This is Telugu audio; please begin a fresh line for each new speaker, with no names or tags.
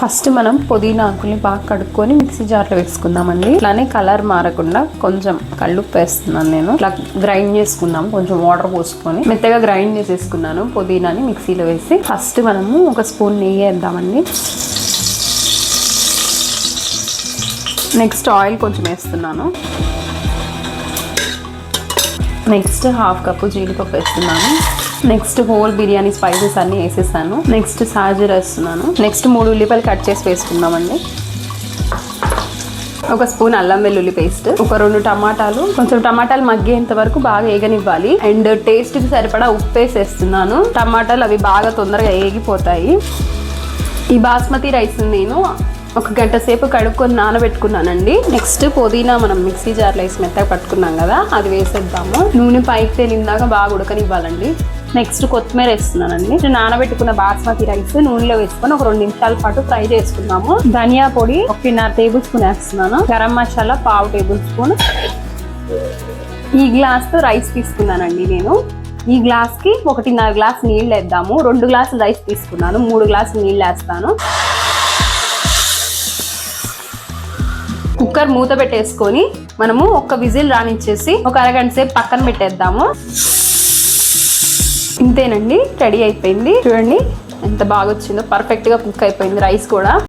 ఫస్ట్ మనం పుదీనా ఆకుల్ని బాగా కడుక్కొని మిక్సీ జార్లో వేసుకుందామండి. ఇట్లానే కలర్ మారకుండా కొంచెం కళ్ళుప్పు వేస్తున్నాను నేను. ఇట్లా గ్రైండ్ చేసుకుందాం కొంచెం వాటర్ పోసుకొని. మెత్తగా గ్రైండ్ చేసేసుకున్నాను పుదీనాని మిక్సీలో వేసి. ఫస్ట్ మనము ఒక స్పూన్ నెయ్యి వేద్దామండి. నెక్స్ట్ ఆయిల్ కొంచెం వేస్తున్నాను. నెక్స్ట్ హాఫ్ కప్పు జీడిపప్పు వేస్తున్నాను. నెక్స్ట్ హోల్ బిర్యానీ స్పైసెస్ అన్ని వేసేసాను. నెక్స్ట్ సాజర్ వేస్తున్నాను. నెక్స్ట్ మూడు ఉల్లిపాయలు కట్ చేసి వేసుకుందామండి. ఒక స్పూన్ అల్లం వెల్లుల్లి పేస్ట్ ఒక రెండు టమాటాలు కొంచెం టమాటాలు మగ్గేంత వరకు బాగా వేగనివ్వాలి. అండ్ టేస్ట్కి సరిపడా ఉప్పు వేసేస్తున్నాను. టమాటాలు అవి బాగా తొందరగా ఏగిపోతాయి ఈ బాస్మతి రైస్ నేను ఒక గంట సేపు కడుక్కొని నానబెట్టుకున్నానండి. నెక్స్ట్ పుదీనా మనం మిక్సీ జార్లో వేసి మెత్తగా పట్టుకున్నాం కదా అది వేసేద్దాము. నూనె పైకి తేలిందాక బాగా ఉడకనివ్వాలండి. నెక్స్ట్ కొత్తిమీర వేస్తున్నానండి. నేను నానబెట్టుకున్న బాస్మతి రైస్ నూనెలో వేసుకొని ఒక రెండు నిమిషాల పాటు ఫ్రై చేసుకున్నాము ధనియా పొడి ఒకటిన్నర టేబుల్ స్పూన్ వేస్తున్నాను. గరం మసాలా పావు టేబుల్ స్పూన్. ఈ గ్లాస్తో రైస్ తీసుకున్నానండి నేను. ఈ గ్లాస్కి ఒకటిన్నర గ్లాస్ నీళ్ళు వేద్దాము. రెండు గ్లాసులు రైస్ తీసుకున్నాను. మూడు గ్లాసులు నీళ్ళు వేస్తాను. కుక్కర్ మూత పెట్టేసుకొని మనము ఒక విజిల్ రానిచ్చేసి ఒక అరగంట సేపు పక్కన పెట్టేద్దాము. ఇంతేనండి. రెడీ అయిపోయింది. చూడండి ఎంత బాగా వచ్చిందో పర్ఫెక్ట్గా కుక్ అయిపోయింది రైస్ కూడా.